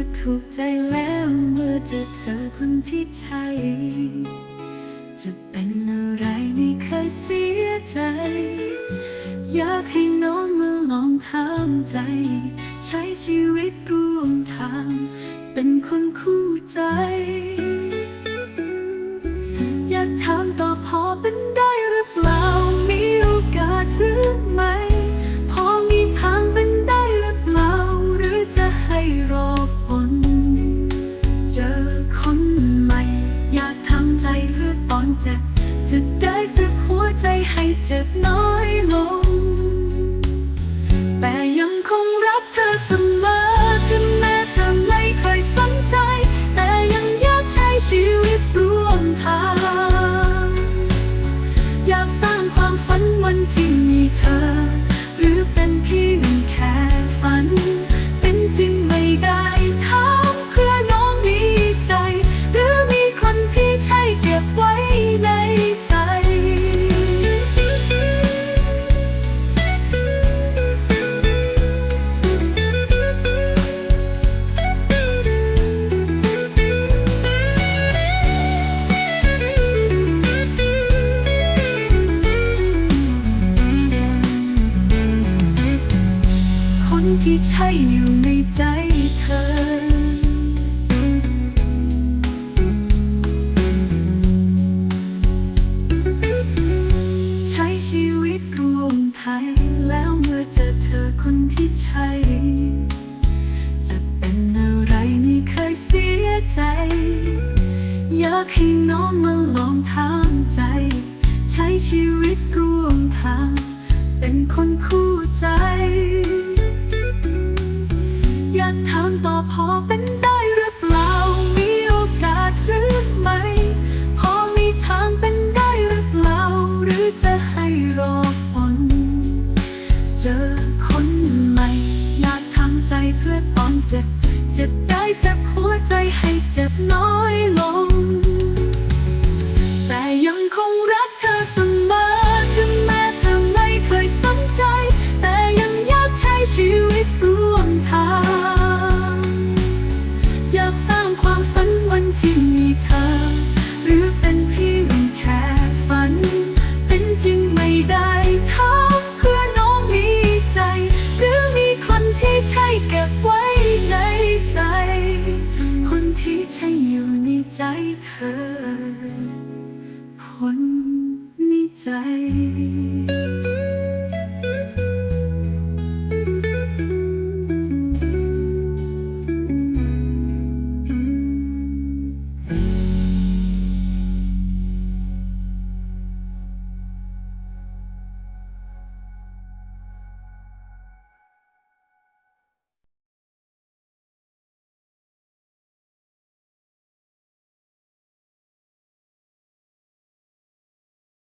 ็ถูกใจแล้วเมื่อเจอเธอคนที่ใช่ จะเป็นอะไรไม่เคยเสียใจ อยากให้น้องมาลองทำใจ ใช้ชีวิตร่วมทาง เป็นคนคู่ใจ อยากถามต่อพอเป็นได้ จะได้สักหัวใจให้เจ็บน้อยลงากให้น้องมาลองทำใจ ใช้ชีวิตร่วมทาง เป็นคนคู่ใจ อยากถามต่อพอเป็นได้หรือเปล่า มีโอกาสหรือไม่ พอมีทางเป็นได้หรือเปล่า หรือจะให้รอผลเจอคนใหม่ อยากทำใจเพื่อตอนเจ็บ เจ็บได้สักหัวใจให้เจ็บน้อยลง บไว้ในใจ คนที่ใช่อยู่ในใจเธอ คนในใจ